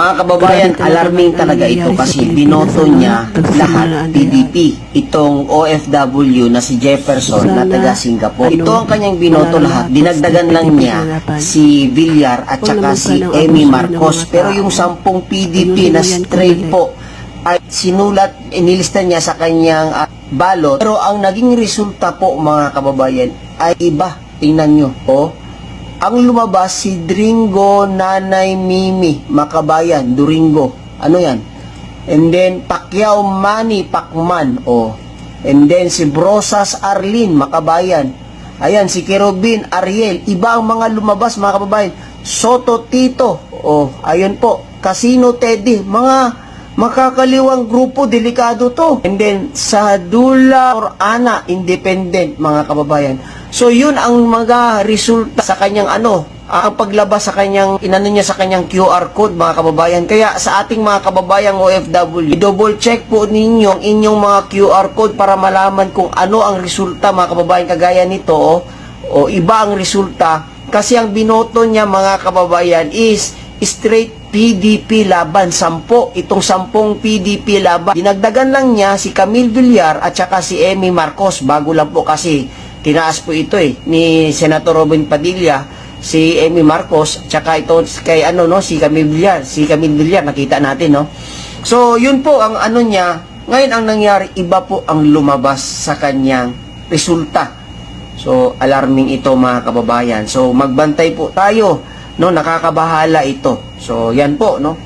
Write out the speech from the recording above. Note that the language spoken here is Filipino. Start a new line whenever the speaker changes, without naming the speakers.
Mga kababayan, alarming talaga ito kasi binoto
ano,
niya lahat PDP. Itong OFW na si Jefferson na taga Singapore.
ano,
Ito ang kanyang binoto lahat. Dinagdagan lang niya si Villar at saka si
ng
Marcos. Pero yung sampung PDP na straight po ay sinulat, inilista niya sa kanyang ah, balot. Pero ang naging resulta po mga kababayan ay iba. Tingnan nyo. Oh, ang lumabas si Dringo Nanay Mimi Makabayan, Duringo. Ano yan? And then Pacquiao Manny Pacman. Oh. And then si Brosas Arlene Makabayan. Ayan, si Kerubin Ariel. Iba ang mga lumabas mga kababayan. Soto Tito. Oh, ayun po. Casino Teddy. Mga makakaliwang grupo, delikado to. And then, sa Dula or Ana, independent, mga kababayan. So, yun ang mga resulta sa kanyang ano, ang paglabas sa kanyang, inano niya sa kanyang QR code, mga kababayan. Kaya sa ating mga kababayang OFW, double check po ninyo ang inyong mga QR code para malaman kung ano ang resulta, mga kababayan, kagaya nito, oh, o iba ang resulta. Kasi ang binoto niya, mga kababayan, is straight PDP laban, sampo. Itong sampung PDP laban. Dinagdagan lang niya si Camille Villar at saka si Amy Marcos. Bago lang po kasi tinaas po ito eh ni Senator Robin Padilla si Amy Marcos tsaka ito kay ano no si Camille Villar si Camille Villar nakita natin no so yun po ang ano niya ngayon ang nangyari iba po ang lumabas sa kanyang resulta So, alarming ito mga kababayan. So, magbantay po tayo, no? Nakakabahala ito. So, yan po, no?